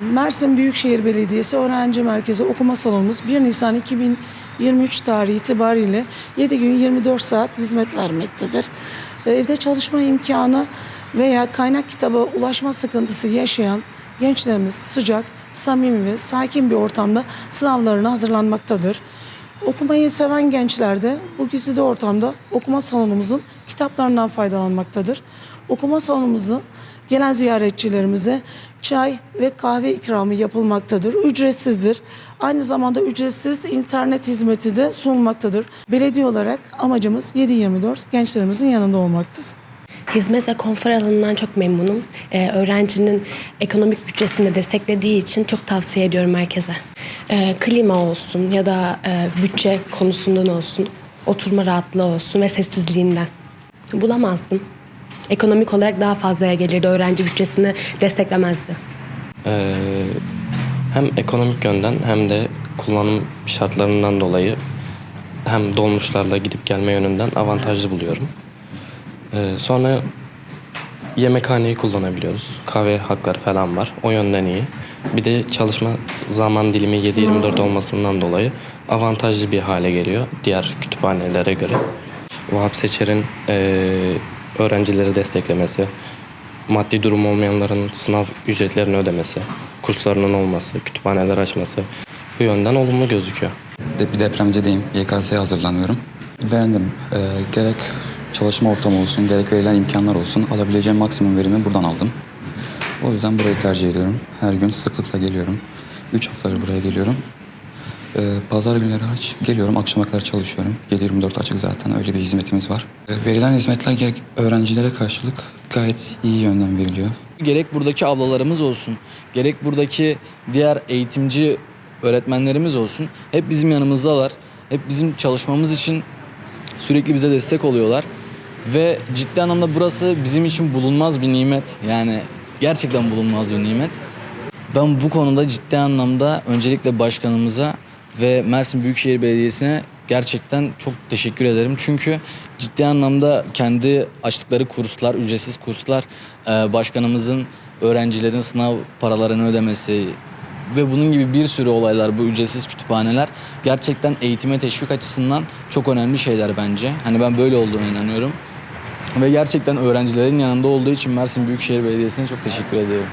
Mersin Büyükşehir Belediyesi Öğrenci Merkezi Okuma Salonumuz 1 Nisan 2023 tarihi itibariyle 7 gün 24 saat hizmet vermektedir. Ee, Evde çalışma imkanı veya kaynak kitaba ulaşma sıkıntısı yaşayan gençlerimiz sıcak, samimi ve sakin bir ortamda sınavlarına hazırlanmaktadır. Okumayı seven gençler de bu güzide ortamda okuma salonumuzun kitaplarından faydalanmaktadır. Okuma salonumuzu gelen ziyaretçilerimize çay ve kahve ikramı yapılmaktadır. Ücretsizdir. Aynı zamanda ücretsiz internet hizmeti de sunulmaktadır. Belediye olarak amacımız 7-24 gençlerimizin yanında olmaktır. Hizmet ve konfor alanından çok memnunum. Ee, öğrencinin ekonomik bütçesini de desteklediği için çok tavsiye ediyorum herkese. Ee, klima olsun ya da e, bütçe konusundan olsun, oturma rahatlığı olsun ve sessizliğinden. Bulamazdım. Ekonomik olarak daha fazlaya gelirdi. Öğrenci bütçesini desteklemezdi. Ee, hem ekonomik yönden hem de kullanım şartlarından dolayı hem dolmuşlarla gidip gelme yönünden avantajlı buluyorum. Ee, sonra yemekhaneyi kullanabiliyoruz. Kahve hakları falan var. O yönden iyi. Bir de çalışma zaman dilimi 7-24 olmasından dolayı avantajlı bir hale geliyor diğer kütüphanelere göre. Vahap Seçer'in eee, öğrencileri desteklemesi, maddi durum olmayanların sınav ücretlerini ödemesi, kurslarının olması, kütüphaneler açması bu yönden olumlu gözüküyor. De- Bir depremzedeyim. YKS'ye hazırlanıyorum. Beğendim. Ee, gerek çalışma ortamı olsun, gerek verilen imkanlar olsun. Alabileceğim maksimum verimi buradan aldım. O yüzden burayı tercih ediyorum. Her gün sıklıkla geliyorum. Üç haftadır buraya geliyorum. Ee, pazar günleri hariç geliyorum. Akşama kadar çalışıyorum. 7-24 açık zaten. Öyle bir hizmetimiz var. Ee, verilen hizmetler gerek öğrencilere karşılık gayet iyi yönden veriliyor. Gerek buradaki ablalarımız olsun, gerek buradaki diğer eğitimci öğretmenlerimiz olsun. Hep bizim yanımızdalar. Hep bizim çalışmamız için sürekli bize destek oluyorlar. Ve ciddi anlamda burası bizim için bulunmaz bir nimet. Yani gerçekten bulunmaz bir nimet. Ben bu konuda ciddi anlamda öncelikle başkanımıza ve Mersin Büyükşehir Belediyesi'ne gerçekten çok teşekkür ederim. Çünkü ciddi anlamda kendi açtıkları kurslar, ücretsiz kurslar, e, başkanımızın öğrencilerin sınav paralarını ödemesi ve bunun gibi bir sürü olaylar bu ücretsiz kütüphaneler gerçekten eğitime teşvik açısından çok önemli şeyler bence. Hani ben böyle olduğuna inanıyorum. Ve gerçekten öğrencilerin yanında olduğu için Mersin Büyükşehir Belediyesi'ne çok teşekkür ediyorum.